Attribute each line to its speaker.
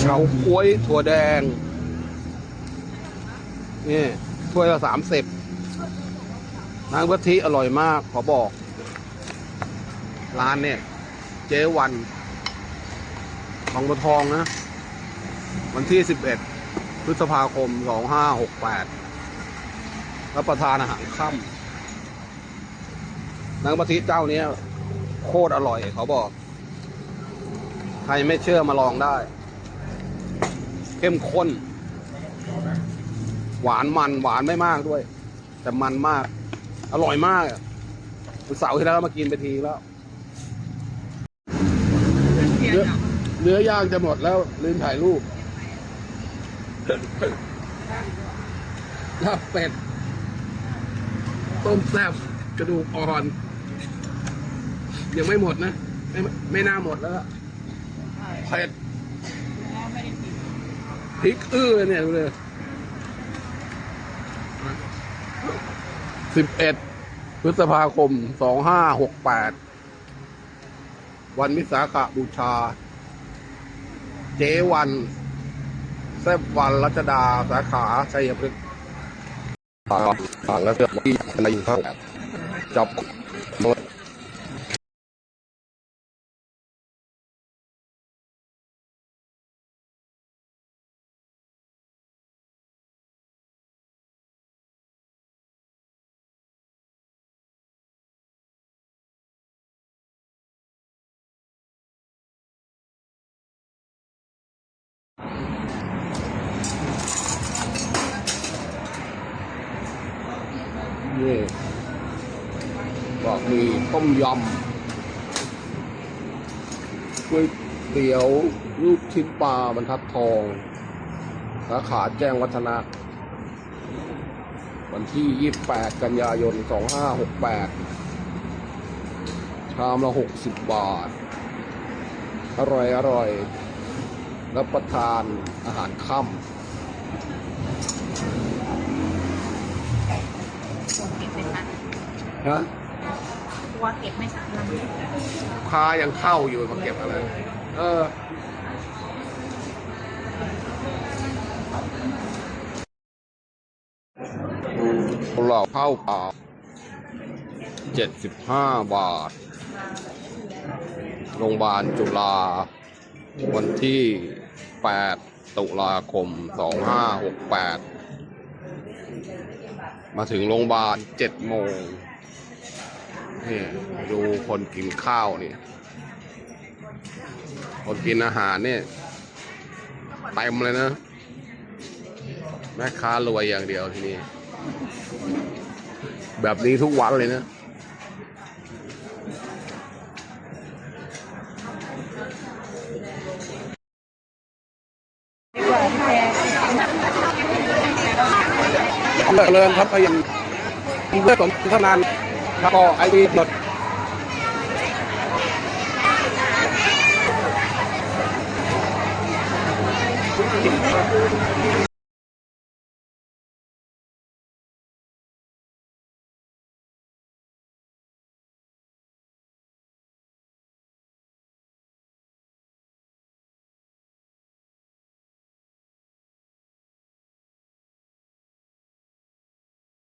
Speaker 1: เฉาก้วยถั่วแดง นี่ถ้วยละสามสิบน้ำกะทิอร่อยมาก ขอบอก ร้านเนี่ย เจ๊วันบางบัวทองนะ วันที่สิบเอ็ดพฤษภาคมสองห้าหกแปดรับประทานอาหารค่ำน้ำกะทิเจ้าเนี้ยโคตรอร่อย เขาบอก ใครไม่เชื่อมาลองได้ เข้มข้น หวานมันหวานไม่มากด้วย แต่มันมาก อร่อยมากวันเสาร์ที่แล้วมากินไปทีแล้วเนื้อเนื้อย่างจะหมดแล้วลืมถ่ายรูปลาบเป็ด ต้มแซ่บกระดูกอ่อน ยังไม่หมดนะ ไม่ไม่น่าหมดแล้วเผ็ด พริกอื้อเนี่ยดูเลยสิบเอ็ดพฤษภาคมสองห้าหกแปดวันวิสาขบูชา เจวันแซบวันรัชดาสาขาชัยพฤกษ์ฝั่งแล้วเสือกที่อะไรอยู่ข้างจับหม นี่บอกมีต้มยำก๋วยเตี๋ยวลูกชิ้นปลาบรรทัดทอง สาขาแจ้งวัฒนะ วันที่ 28 กันยายน 2568 ชามละ 60 บาท อร่อยอร่อย รับประทานอาหารค่ำ
Speaker 2: กลัวเก็บไม่ทัน
Speaker 1: ฮะ
Speaker 2: กลัวเก็บไม่ทันแล้ว
Speaker 1: ลูกค้ายังเข้าอยู่มาเก็บอะไร เออเราเข้าป่าเจ็ดสิบห้าบาท โรงพยาบาลจุฬา วันที่แปดตุลาคมสองห้าหกแปดมาถึงโรงพยาบาลเจ็ดโมง นี่ดูคนกินข้าวนี่ คนกินอาหารเนี่ยเต็มเลยนะ แม่ค้ารวยอย่างเดียวทีนี้แบบนี้ทุกวันเลยนะเลิกเลินครับพยายามเพื่อสนทนาน ก็ไอดีหมด